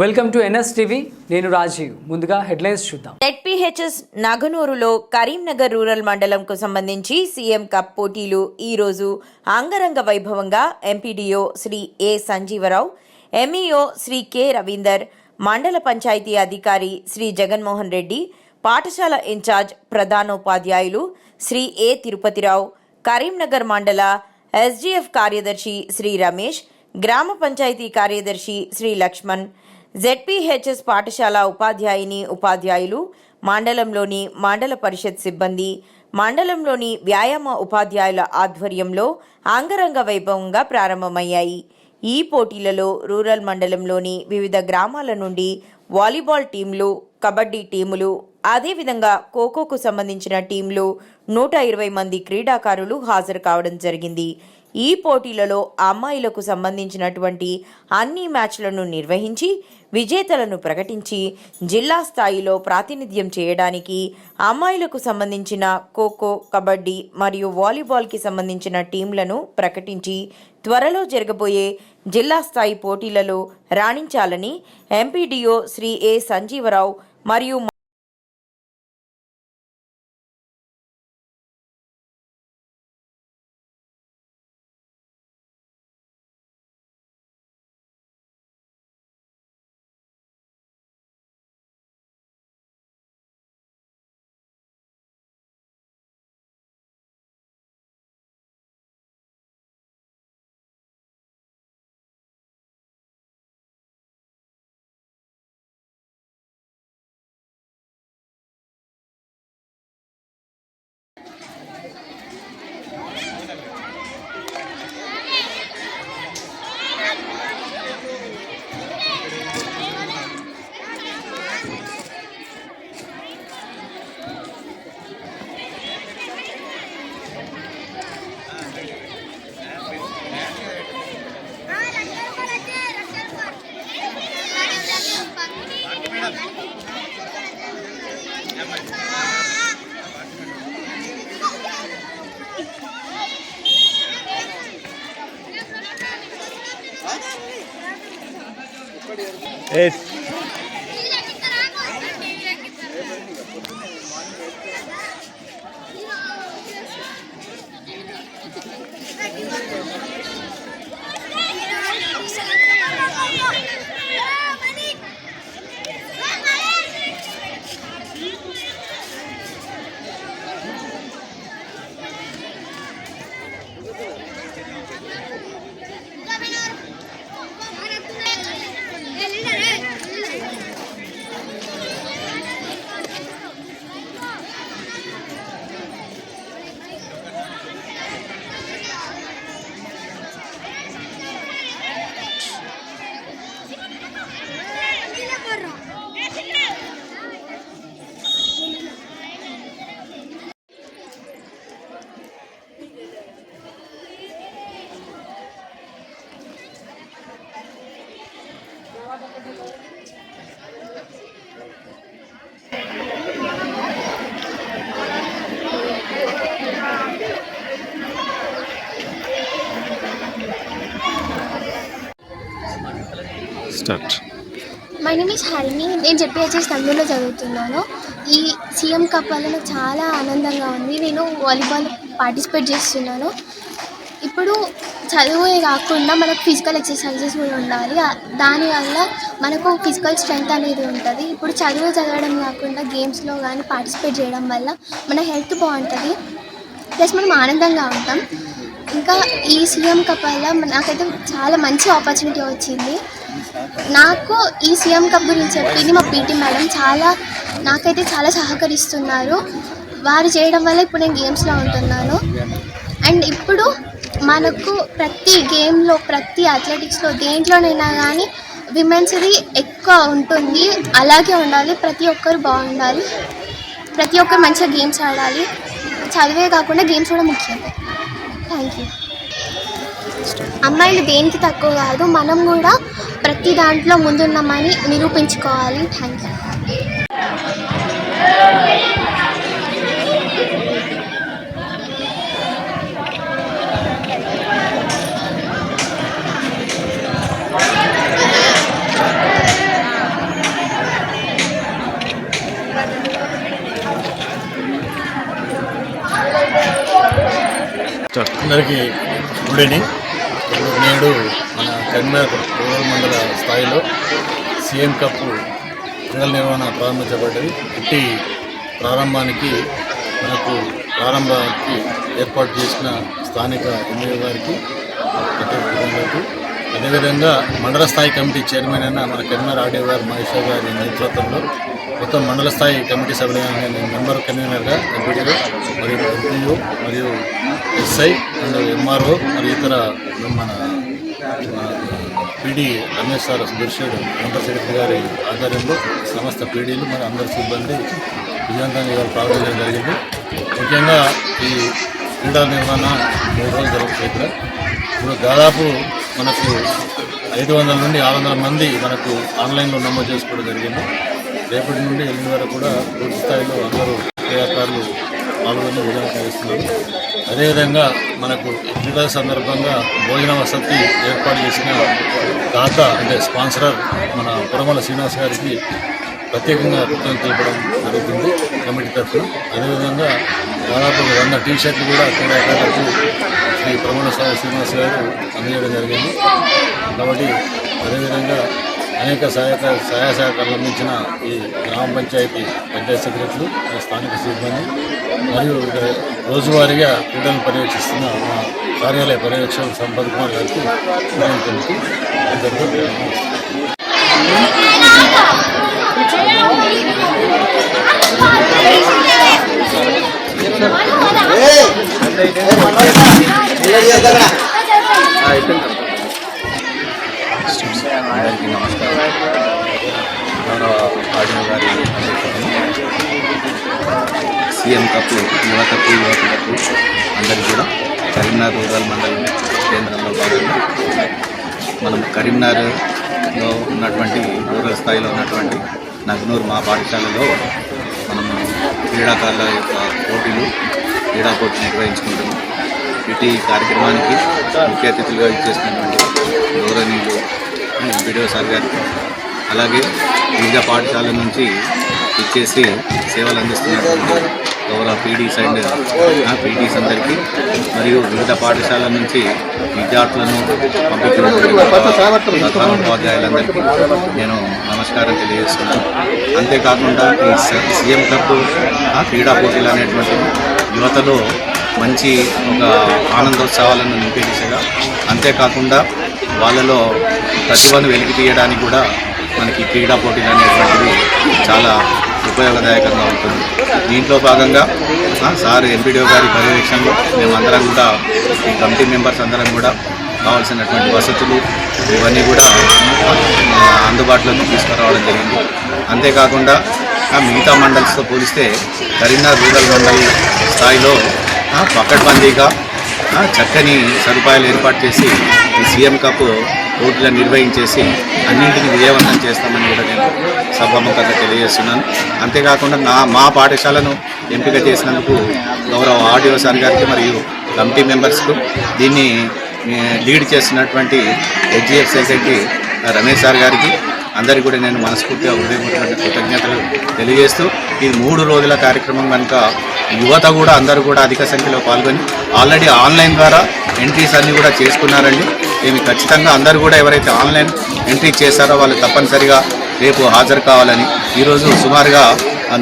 Welcome to NS TV నేను రాజీవ్. ముందుగా headlines చూద్దాం. జెడ్పీహెచ్ఎస్ నగనూరులో కరీంనగర్ రూరల్ మండలంకు సంబంధించి సీఎం కప్ పోటీలు ఈ రోజు అంగరంగ వైభవంగా MPDO Shri A Sanjeevarao MEO Shri K Ravinder మండల పంచాయతీ అధికారి శ్రీ జగన్మోహన్ రెడ్డి పాఠశాల ఇన్ఛార్జ్ ప్రధానోపాధ్యాయులు శ్రీ ఏ తిరుపతిరావు కరీంనగర్ మండల ఎస్డీఎఫ్ కార్యదర్శి శ్రీ రమేష్ గ్రామ పంచాయతీ కార్యదర్శి శ్రీ లక్ష్మణ్ జెడ్పీహెచ్ఎస్ పాఠశాల ఉపాధ్యాయుని ఉపాధ్యాయులు మండలంలోని మండల పరిషత్ సిబ్బంది మండలంలోని వ్యాయామ ఉపాధ్యాయుల ఆధ్వర్యంలో అంగరంగ వైభవంగా ప్రారంభమయ్యాయి. ఈ పోటీలలో రూరల్ మండలంలోని వివిధ గ్రామాల నుండి వాలీబాల్ టీంలు కబడ్డీ టీములు అదేవిధంగా ఖోఖోకు సంబంధించిన టీంలు నూట ఇరవై మంది క్రీడాకారులు హాజరు కావడం జరిగింది. ఈ పోటీలలో అమ్మాయిలకు సంబంధించినటువంటి అన్ని మ్యాచ్లను నిర్వహించి విజేతలను ప్రకటించి జిల్లా స్థాయిలో ప్రాతినిధ్యం చేయడానికి అమ్మాయిలకు సంబంధించిన ఖోఖో కబడ్డీ మరియు వాలీబాల్కి సంబంధించిన టీంలను ప్రకటించి త్వరలో జరగబోయే జిల్లా స్థాయి పోటీలలో రాణించాలని ఎంపీడీఓ శ్రీ ఏ సంజీవరావు మరియు Hey. Start my name is Harini నేను జెడ్పిహెచ్ఎస్ నందూరులో చదువుతున్నాను ఈ సీఎం కప్ వల్ల నాకు చాలా ఆనందంగా ఉంది. నేను వాలీబాల్ పార్టిసిపేట్ చేస్తున్నాను. ఇప్పుడు చదువే కాకుండా మనకు ఫిజికల్ ఎక్సర్సైజెస్ కూడా ఉండాలి. దానివల్ల మనకు ఫిజికల్ స్ట్రెంగ్త్ అనేది ఉంటుంది. ఇప్పుడు చదువు చదవడం కాకుండా గేమ్స్లో కానీ పార్టిసిపేట్ చేయడం వల్ల మన హెల్త్ బాగుంటుంది. ప్లస్ మనం ఆనందంగా ఉంటాం. ఇంకా ఈ సీఎం కప్ వల్ల నాకైతే చాలా మంచి ఆపర్చునిటీ వచ్చింది. నాకు ఈ సీఎం కప్ గురించి చెప్పింది మా పీటీ మేడం. చాలా నాకైతే చాలా సహకరిస్తున్నారు. వారు చేయడం వల్ల ఇప్పుడు నేను గేమ్స్లో ఉంటున్నాను. అండ్ ఇప్పుడు మనకు ప్రతి గేమ్లో ప్రతి అథ్లెటిక్స్లో దేంట్లోనైనా కానీ విమెన్స్ది ఎక్కువ ఉంటుంది. అలాగే ఉండాలి. ప్రతి ఒక్కరు బాగుండాలి. ప్రతి ఒక్కరు మంచిగా గేమ్స్ ఆడాలి. చదివే కాకుండా గేమ్స్ కూడా ముఖ్యం. థ్యాంక్ యూ అమ్మాయిలు దేనికి తక్కువ కాదు మనం కూడా ప్రతి దాంట్లో ముందున్నామని నిరూపించుకోవాలి. థ్యాంక్ యూ అందరికీ గుడ్ ఈవినింగ్ నేడు మన కరీంనగర్ రూరల్ మండల స్థాయిలో సీఎం కప్ క్రీడల నిర్వహణ ప్రారంభించబడ్డది. ఇట్టి ప్రారంభానికి మనకు ప్రారంభానికి ఏర్పాటు చేసిన స్థానిక ఎమ్మెల్యే గారికి అదేవిధంగా మండల స్థాయి కమిటీ చైర్మన్ అయిన మన కరీంనగర్ ఆర్డీఓ గారు మహేశ్వర్ గారి నేతృత్వంలో మొత్తం మండల స్థాయి కమిటీ సభ్యులు మెంబర్ కన్వీనర్గా ఎంపీడీలు మరియు ఎంపీఓ మరియు ఎస్ఐ అండ్ ఎంఆర్ఓ మరియు ఇతర మన పీడీ రమేష్ సార్ దుర్షుడు వెంకట సెక్రటరీ గారి ఆధ్వర్యంలో సమస్త పీడీలు మరియు అందరి సిబ్బంది విజయవంతంగా ఇవాళ ప్రారంభించడం జరిగింది. ముఖ్యంగా ఈ క్రీడా నిర్వహణ మూడు రోజులు జరుగుతుంది ఇక్కడ. ఇప్పుడు దాదాపు మనకు ఐదు వందల నుండి ఆరు వందల మంది మనకు ఆన్లైన్లో నమోదు చేసుకోవడం జరిగింది. రేపటి నుండి ఎనిమిది వరకు కూడా పూర్తి స్థాయిలో అందరూ క్రీడాకారులు పాల్గొని విజయవంతం చేస్తున్నారు. అదేవిధంగా మనకు ఈ సందర్భంగా భోజన వసతి ఏర్పాటు చేసిన దాత అంటే స్పాన్సరర్ మన పురమల శ్రీనివాస్ గారికి ప్రత్యేకంగా కృతజ్ఞతలు తెలపడం జరుగుతుంది కమిటీ తరఫున. అదేవిధంగా దాదాపు వంద టీ షర్ట్లు కూడా క్రీడాకారులకు శ్రీ ప్రమణ శ్రీనివాస్ గారు అందజేయడం జరిగింది. కాబట్టి అదేవిధంగా అనేక సహాయక సహాయ సహకారాలు అందించిన ఈ గ్రామ పంచాయతీ పంచాయతీ సెక్రటరీలు మరియు స్థానిక సిబ్బంది మరియు రోజువారీగా క్రీడలను పర్యవేక్షిస్తున్న మా కార్యాలయ పర్యవేక్షణ సంపత్ కుమార్ గారికి అందరికీ ధన్యవాదాలు. అందరికీ నమస్కారం గౌరవ ఆడియో గారి సీఎం కప్పు యువతకు యువకులకు అందరికీ కూడా కరీంనగర్ రూరల్ మండలం కేంద్రంలో భాగంగా మనం కరీంనగర్లో ఉన్నటువంటి రూరల్ స్థాయిలో ఉన్నటువంటి నగ్నూరు మా పాఠశాలలో మనము క్రీడాకారుల యొక్క పోటీలు క్రీడా పోటీ నిర్వహించుకుంటున్నాం ఇటీ కార్యక్రమానికి ముఖ్య అతిథులుగా ఇచ్చేసినటువంటి గౌరవనీయులు ఎంపీడీఓ సార్ గారికి అలాగే వివిధ పాఠశాల నుంచి ఇచ్చేసి సేవలు అందిస్తున్నటువంటి గౌరవ పీడీస్ అండ్ పీడీస్ అందరికీ మరియు వివిధ పాఠశాల నుంచి విద్యార్థులను పంపించిన ఉపాధ్యాయులందరికీ నేను నమస్కారం తెలియజేస్తున్నాను అంతేకాకుండా ఈ సీఎం కప్ క్రీడా పోటీలు అనేటువంటి యువతలో మంచి ఒక ఆనందోత్సవాలను నింపే దిశగా అంతేకాకుండా వాళ్ళలో ప్రతిభను వెలికి తీయడానికి కూడా మనకి క్రీడా పోటీలు అనేటువంటివి చాలా ఉపయోగదాయకంగా ఉంటుంది. దీంట్లో భాగంగా సార్ ఎంపీడీఓ గారి పర్యవేక్షణలో మేమందరం కూడా ఈ కమిటీ మెంబర్స్ అందరం కూడా కావాల్సినటువంటి వసతులు ఇవన్నీ కూడా అందుబాటులోకి తీసుకురావడం జరిగింది. అంతేకాకుండా మిగతా మండల్స్తో పోలిస్తే కరీంనగర్ రూరల్ మండల్ స్థాయిలో ఆ, పకడ్బందీగా చక్కని సదుపాయాలు ఏర్పాటు చేసి ఈ సీఎం కప్ పోటీలను నిర్వహించేసి అన్నింటినీ విజయవంతం చేస్తామని కూడా నేను సభాముఖంగా తెలియజేస్తున్నాను. అంతేకాకుండా నా మా పాఠశాలను ఎంపిక చేసినందుకు గౌరవ ఆడియో సార్ గారికి మరియు కమిటీ మెంబర్స్కు దీన్ని లీడ్ చేస్తున్నటువంటి హెచ్జిఎఫ్ సెక్రటరీ రమేష్ సార్ గారికి అందరికీ కూడా నేను మనస్ఫూర్తిగా హృదయపూర్వక కృతజ్ఞతలు తెలియజేస్తూ ఈ మూడు రోజుల కార్యక్రమం కనుక యువత కూడా అందరూ కూడా అధిక సంఖ్యలో పాల్గొని ఆల్రెడీ ఆన్లైన్ ద్వారా ఎంట్రీస్ అన్నీ కూడా చేసుకున్నారండి. మేము ఖచ్చితంగా అందరూ కూడా ఎవరైతే ఆన్లైన్ ఎంట్రీ చేశారో వాళ్ళు తప్పనిసరిగా రేపు హాజరు కావాలని ఈరోజు సుమారుగా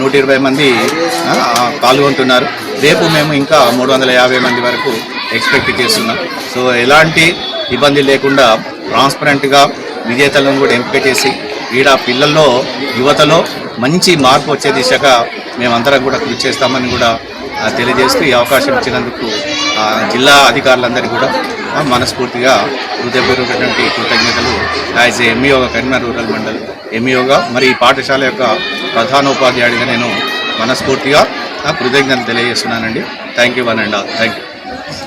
నూట ఇరవై మంది పాల్గొంటున్నారు. రేపు మేము ఇంకా మూడు వందల యాభై మంది వరకు ఎక్స్పెక్ట్ చేస్తున్నాం. సో ఎలాంటి ఇబ్బంది లేకుండా ట్రాన్స్పరెంట్గా విజేతలను కూడా ఎంపిక చేసి ఈడ పిల్లల్లో యువతలో మంచి మార్పు వచ్చే దిశగా మేమందరం కూడా కృషి చేస్తామని కూడా తెలియజేస్తూ ఈ అవకాశం ఇచ్చినందుకు జిల్లా అధికారులందరికీ కూడా మనస్ఫూర్తిగా హృదయపూర్వకటువంటి కృతజ్ఞతలు. యాజ్ ఎంఈఓగా కరీంనగర్ రూరల్ మండల్ ఎంఈఓగా మరి ఈ పాఠశాల యొక్క ప్రధానోపాధ్యాయుడిగా నేను మనస్ఫూర్తిగా కృతజ్ఞతలు తెలియజేస్తున్నానండి. Thank you one and all. Thank you.